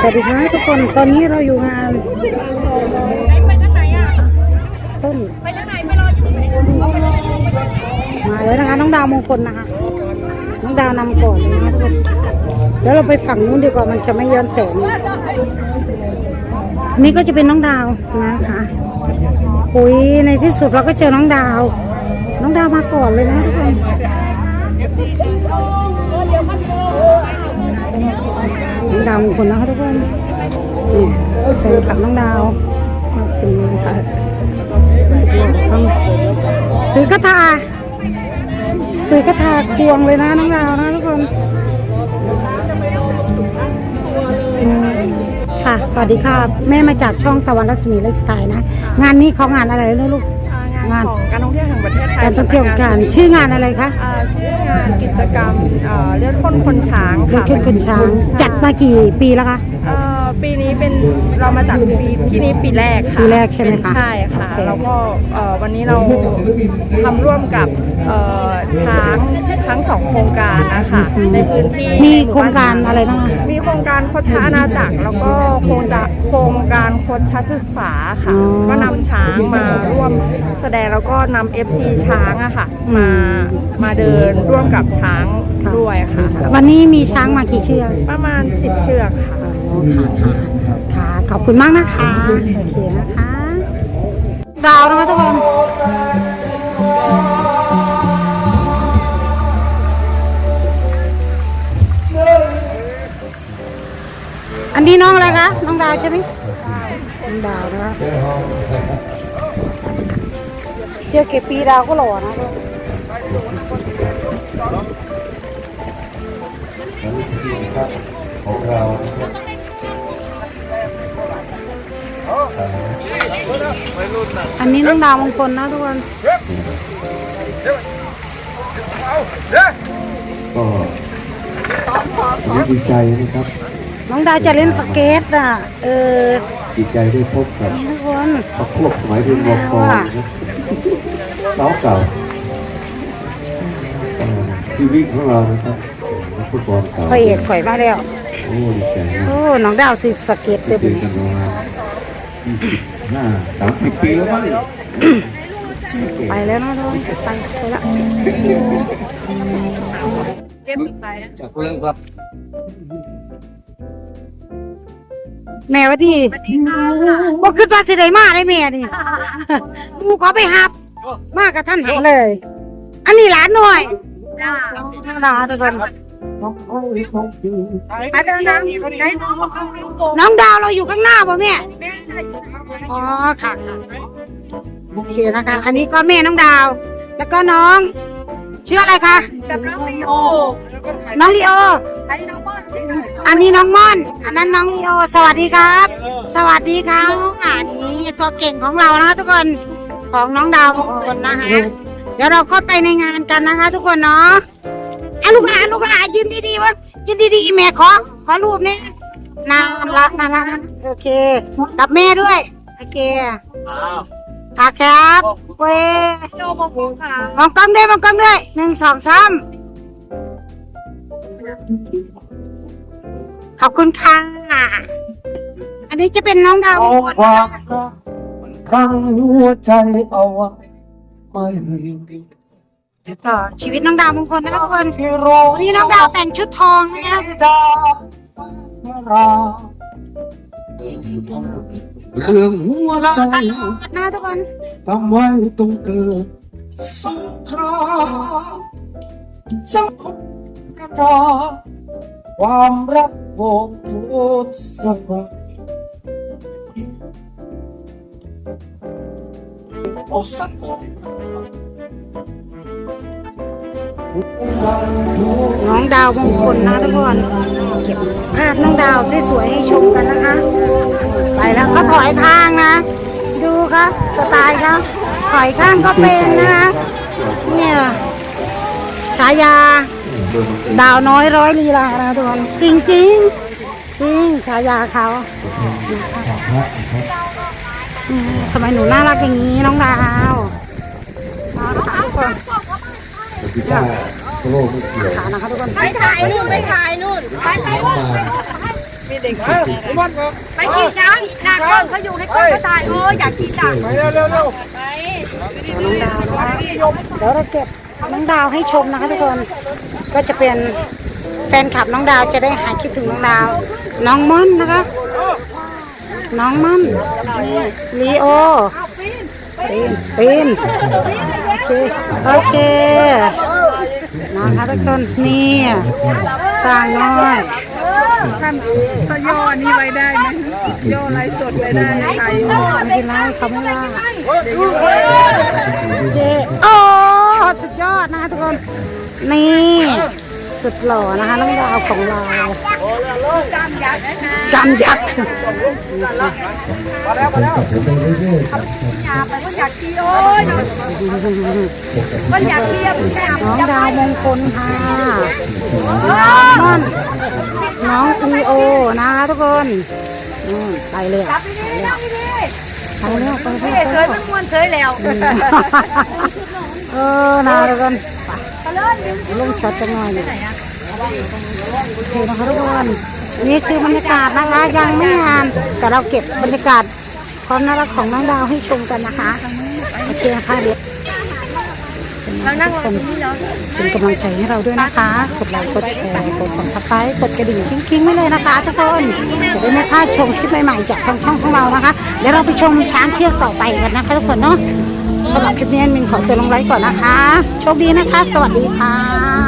สวัสดีค่ะทุกคนตอนนี้เราอยู่งานไปทางไหนอะต้นไปทางไหนไปรออยู่รออยู่ตรงไหนมาแล้วนะคะน้องดาวมงคลนะคะน้องดาวนำก่อนเลยนะคะทุกคนเดี๋ยวเราไปฝั่งนู้นดีกว่ามันจะไม่ย้อนแสงนี่ก็จะเป็นน้องดาวนะคะอุ้ยในที่สุดเราก็เจอน้องดาว น้องดาวมาก่อนเลยนะทุกคน น้องดาวมงคลนะคะทุกคนนี่แฟนคลับน้องดาวขอบคุณค่ะสุดยอดต้องถือกระทาซื้อกระทาควงเลยนะน้องดาวนะทุกคนค่ะ สวัสดีค่ะ แม่มาจากช่องตะวันรัศมีไลฟ์สไตล์นะ งานนี้เขางานอะไรนะลูก งานของการท่องเที่ยวแห่งประเทศไทยการท่องเที่ยวการชื่องานอะไรคะอ่าชื่องานกิจกรรมเอ่อเลือดข้นคนช้างเลือค่ะดขึ้นคนช้าง จัดมากี่ปีแล้วคะเอ่อ ปีนี้เป็นเรามาจัดปีที่นี้ปีแรกค่ะปีแรกใช่ไหมคะใช่ค่ะโอเคแล้วก็เอ่อวันนี้เราทำร่วมกับเอ่อช้างทั้งสองโครงการนะคะในพื้นที่มีโครงการอะไรบ้างคะมีโครงการโคชอาณาจักร แล้วก็โครงจะโครงการโคชศึกษาค่ะ ก็นำช้างมาร่วมแสดงแล้วก็นำ FC ช้างอะค่ะ มามาเดินร่วมกับช้างด้วยค่ะ วันนี้มีช้างมากี่เชือกประมาณ 10 เชือกค่ะ ค่ะค่ะค่ะ ขอบคุณมากนะคะโอเคนะคะดาวนะคะทุกคนอันนี้น้องอะไรคะ น้องดาวใช่ไหมน้องดาวนะคะเที่ยวเก็บปีดาวก็หล่อนะของเรา อันนี้น้องดาวมงคลนะทุกคนก็ดีใจนะครับ น้องดาวจะเล่นสเก็ตอะ เออดีใจได้พบกับทุกคนพระพวกสมัยเรียนวกรนะสาวเก่าเอ่อชีวิตของเรานะครับนักฟุตบอลเก่าพระเอกข่อยมาแล้ว โอ้ดีใจมากโอ้น้องดาวสิสเก็ตเด้อเจเป็ นอกันประมาณยี่สิบห้าสามสิบปีแล้วมั้งไปแล้วนะทุกคนไปไปละจากเรื่องครับแม่ว่าดีบ่ขึ้นมาสิได้มาได้แม่นี่หมูเขาไปหับ มากับท่านหันเลย อันนี้หลานหน่อยธรรม ดาทุกคนน้องดาวเราอยู่ข้างหน้าป่ะแม่ อ๋อค่ะค่ะโอเคนะคะ อันนี้ก็แม่น้องดาว แล้วก็น้องชื่ออะไรคะกับน้องลีโอ น้องลีโอไอ้น้องบอลอันนี้น้องม่อน อันนั้นน้องลีโอ สวัสดีครับ สวัสดีครับอันนี้ตัวเก่งของเรานะคะทุกคน ของน้องดาวมงคลนะคะ เดี๋ยวเราก็ไปในงานกันนะคะ ทุกคนเนาะ อะลูกหลานลูกหลานยืนดีๆวะยืนดีๆแม่ขอ ขอรูปนี้น่ารักน่ารักน่ารักโอเคกับแม่ด้วย โอเคค่ะครับเว้ยโจมาบูค่ะมองกล้องด้วยมองกล้องด้วยหนึ่งสองสามขอบคุณค่ะ อันนี้จะเป็นน้องดาวเอามงคลควานะมคะรักมันขังหัวใจเอาไว้ไม่ ให้แล้วก็ชีวิตน้องดาวมงคลนะคะทุกคนที่รู้วันนี้น้องดาวแต่งชุดทองนะคะดาบเรื่องหัวใจตลอดนะทุกคนทำไว้ต้องเกิดสงครามสังคมกระดาความรักโบกทุกสะกดโอ้สักคน น้องดาวมงคลนะทุกคนเก็บภาพน้องดาวสวยๆให้ชมกันนะคะ ไปแล้วก็ถอยข้างนะ ดูครับสไตล์เขาถอยข้างก็เป็นนะคะเนี่ยฉายา ดาวน้อยร้อยลีลานะทุกคนจริงจริงๆจริงฉายาเขาทำไมหนูน่ารักอย่างนี้น้องดาวน่ารักทุ กคนพี่ต้าโลกไม่เกี่ยวขานะคะทุกคนไปถ่ายนู่นไปถ่ายนู่นไปไปมาไปกินจ้าหน้ากล้องเขาอยู่ในกล้องเขาถ่ายโอ้ยอยากกินจ้ะไปเร็วเร็วเร็วไปน้องดาวนะคะเดี๋ยวเราเก็บน้องดาวให้ชมนะคะทุกคนก็จะเป็นแฟนคลับน้องดาวจะได้หายคิดถึงน้องดาว น้องม่อนนะคะ น้องม่อนลีโอปีนปีน โอเคนะคะทุกคนนี่สร้างน้อยถ้าย่อนี้ไว้ได้ไหมย่อไลายสดไว้ได้ไหมคะไม่เป็นไรเขาไม่ว่าโอ้สุดยอดนะคะทุกคนนี่ สุดหล่อนะคะน้องดาวของเรากำยักษ์ผมกับผมไปเรื่อยๆครับอยากไปก็อยากกินโอ้ยก็อยากเที่ยวแก้มน้องดาวมงคลค่ะน้องม่อนน้องอีโอนะคะทุกคนอืมไปเลยอะดีๆนั่งดีไปแล้วไปๆแล้วเฮ้ยไปเคแล้ยวเป็นมวนเคยแล้ว เออนะทุกคนไปเลิศลงช็อตกันหน่อยโอเคนะคะทุกคนนี่คือบรรยากาศนะคะยังไม่งานแต่เราเก็บบรรยากาศความน่ารักของน้องดาวให้ชมกันนะคะโอเคนะคะเดี๋ยวเรานั่งรอตรงนี้เนาะเป็นกำลังใจให้เราด้วยนะคะ กดไลค์กดแชร์กดสับสไครต์กดกระดิ่งกิ้งๆไว้เลยนะคะทุกคนจะได้ไม่พลาดชมคลิปใหม่ๆจากทางช่องของเรานะคะเดี๋ยวเราไปชมช้างเชือกต่อไปกันนะคะทุกคนเนาะ สำหรับคลิปนี้มินขอตัวลงไลฟ์ก่อนนะคะ โชคดีนะคะ สวัสดีค่ะ